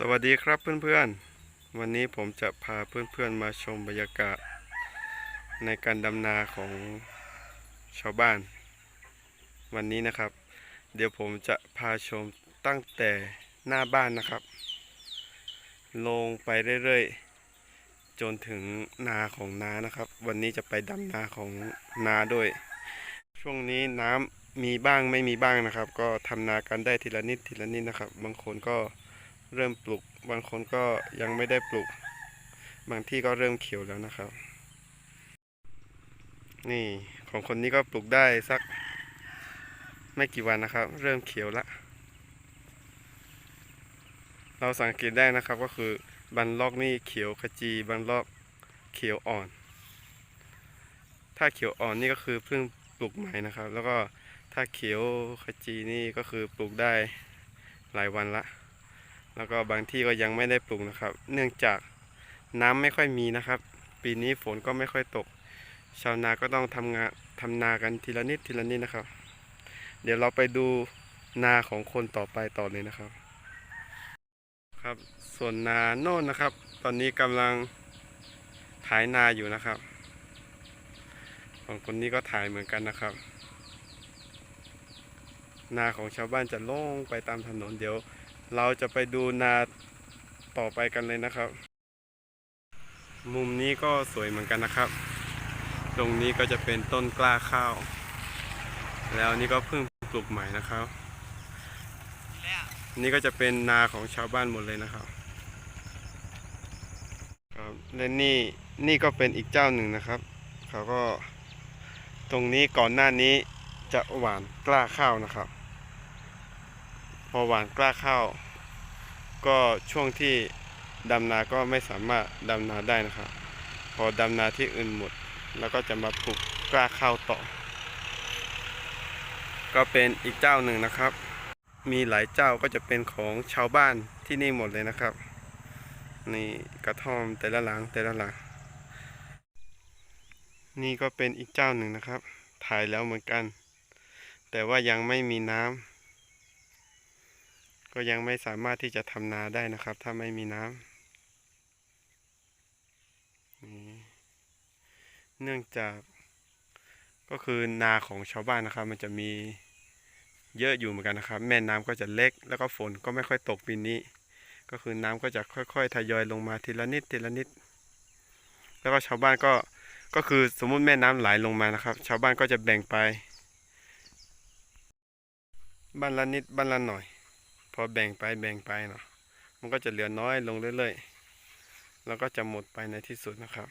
สวัสดีครับเพื่อนๆ วันนี้ผมจะพาเพื่อนๆมาชมบรรยากาศ ในการดำนาของชาวบ้าน วันนี้นะครับ เดี๋ยวผมจะพาชมตั้งแต่หน้าบ้านนะครับ ลงไปเรื่อยๆ จนถึงนาของนานะครับ วันนี้จะไปดำนาของนาด้วย ช่วงนี้น้ำมีบ้างไม่มีบ้างนะครับ ก็ทำนากันได้ทีละนิดทีละนิดนะครับ บางคนก็ เริ่มปลูก บางคนก็ยังไม่ได้ปลูก บางที่ก็เริ่มเขียวแล้วนะครับ นี่ของคนนี้ก็ปลูกได้สักไม่กี่วันนะครับ เริ่มเขียวละ เราสังเกตได้นะครับก็คือบันลอกนี่เขียวขจีบันลอกเขียวอ่อน ถ้าเขียวอ่อนนี่ก็คือเพิ่งปลูกใหม่นะครับ แล้วก็ถ้าเขียวขจีนี่ก็คือปลูกได้หลายวันละ แล้วก็บางที่ก็ยังไม่ได้ปลูกนะครับ เนื่องจากน้ำไม่ค่อยมีนะครับ ปีนี้ฝนก็ไม่ค่อยตก ชาวนาก็ต้องทำงานทำนากันทีละนิดทีละนิดนะครับ เดี๋ยวเราไปดูนาของคนต่อไปต่อเลยนะครับ ครับส่วนนาโน่นนะครับ ตอนนี้กำลังถ่ายนาอยู่นะครับของคนนี้ก็ถ่ายเหมือนกันนะครับ นาของชาวบ้านจะโล่งไปตามถนนเดี๋ยว เราจะไปดูนาต่อไปกันเลยนะครับ มุมนี้ก็สวยเหมือนกันนะครับ ตรงนี้ก็จะเป็นต้นกล้าข้าว แล้วนี่ก็เพิ่งปลูกใหม่นะครับ นี่ก็จะเป็นนาของชาวบ้านหมดเลยนะครับครับและนี่นี่ก็เป็นอีกเจ้าหนึ่งนะครับ เขาก็ตรงนี้ก่อนหน้านี้จะหวานกล้าข้าวนะครับ พอหวานกล้าข้าวก็ช่วงที่ดำนาก็ไม่สามารถดำนาได้นะครับ พอดำนาที่อื่นหมด แล้วก็จะมาปลูกกล้าข้าวต่อ ก็เป็นอีกเจ้าหนึ่งนะครับ มีหลายเจ้าก็จะเป็นของชาวบ้านที่นี่หมดเลยนะครับ นี่กระท่อมแต่ละหลังแต่ละหลัง นี่ก็เป็นอีกเจ้าหนึ่งนะครับ ถ่ายแล้วเหมือนกัน แต่ว่ายังไม่มีน้ำ ก็ยังไม่สามารถที่จะทำนาได้นะครับ ถ้าไม่มีน้ำเนื่องจากก็คือนาของชาวบ้านนะครับ มันจะมีเยอะอยู่เหมือนกันนะครับ แม่น้ำก็จะเล็ก แล้วก็ฝนก็ไม่ค่อยตกปีนี้ ก็คือน้ำก็จะค่อย ๆ ทยอยลงมาทีละนิดทีละนิด แล้วก็ชาวบ้านก็ก็คือสมมุติแม่น้ำไหลลงมานะครับ ชาวบ้านก็จะแบ่งไปบ้านละนิดบ้านละหน่อย อแบ่งไปแบ่งไปเนาะมันก็จะเหลือน้อยลงเรื่อยๆ แล้วก็จะหมดไปในที่สุดนะครับ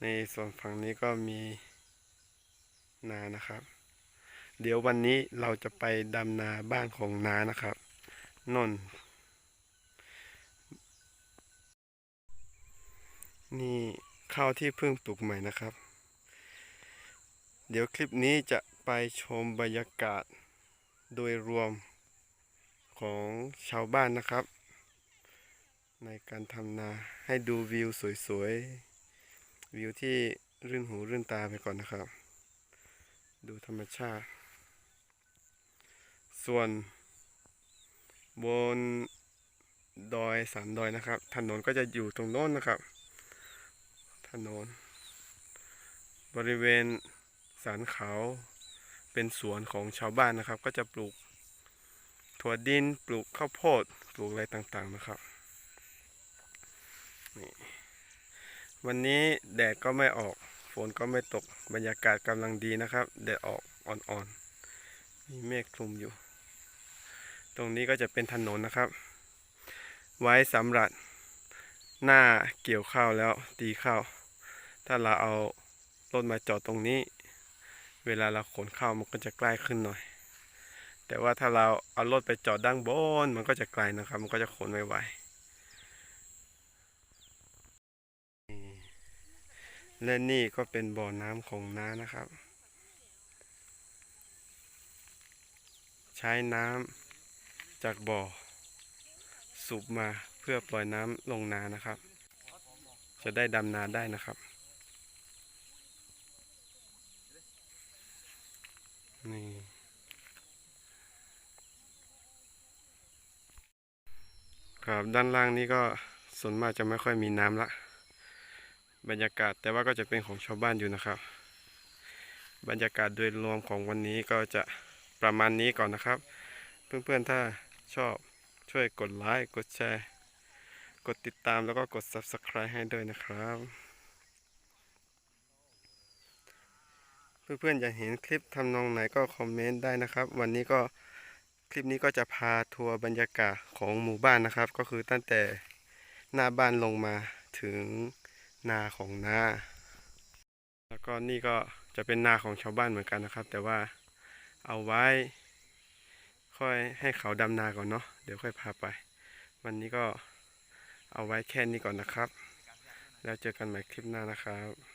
ในส่วนฝั่งนี้ก็มีนานะครับ เดี๋ยววันนี้เราจะไปดำนาบ้านของนานะครับนนนี่ข้าวที่เพิ่งปลูกใหม่นะครับ เดี๋ยวคลิปนี้จะไปชมบรรยากาศโดยรวม ของชาวบ้านนะครับ ในการทำนาให้ดูวิวสวยๆ วิวที่รื่นหูรื่นตาไปก่อนนะครับ ดูธรรมชาติ ส่วนบนดอยสันดอยนะครับ ถนนก็จะอยู่ตรงโน้นนะครับ ถนน บริเวณสันเขาเป็นสวนของชาวบ้านนะครับ ก็จะปลูก ถั่วดินปลูกข้าวโพดปลูกอะไรต่างๆนะครับนี่วันนี้แดดก็ไม่ออกฝนก็ไม่ตกบรรยากาศกำลังดีนะครับ แดดออกอ่อนๆ มีเมฆคลุมอยู่ ตรงนี้ก็จะเป็นถนนนะครับ ไว้สำหรับหน้าเกี่ยวข้าวแล้วตีข้าว ถ้าเราเอารถมาจอดตรงนี้ เวลาเราขนข้าวมันก็จะใกล้ขึ้นหน่อย แต่ว่าถ้าเราเอารถไปจอดด้านบน มันก็จะไกลนะครับ มันก็จะขนไม่ไหวและนี่ก็เป็นบ่อน้ำของน้านะครับ ใช้น้ำจากบ่อ สูบมาเพื่อปล่อยน้ำลงนานะครับ จะได้ดำนาได้นะครับ ครับด้านล่างนี้ก็ส่วนมากจะไม่ค่อยมีน้ำละ บรรยากาศแต่ว่าก็จะเป็นของชาวบ้านอยู่นะครับ บรรยากาศโดยรวมของวันนี้ก็จะประมาณนี้ก่อนนะครับ เพื่อนๆถ้าชอบช่วยกดไลค์กดแชร์ กดติดตามแล้วก็กด Subscribe ให้ด้วยนะครับ เพื่อนๆอยากเห็นคลิปทำนองไหนก็คอมเมนต์ได้นะครับ วันนี้ก็ คลิปนี้ก็จะพาทัวร์บรรยากาศของหมู่บ้านนะครับ ก็คือตั้งแต่หน้าบ้านลงมาถึงนาของนาแล้วก็นี่ก็จะเป็นนาของชาวบ้านเหมือนกันนะครับ แต่ว่าเอาไว้ ค่อยให้เขาดำนาก่อนเนาะเดี๋ยวค่อยพาไป วันนี้ก็เอาไว้แค่นี้ก่อนนะครับ แล้วเจอกันใหม่คลิปหน้านะครับ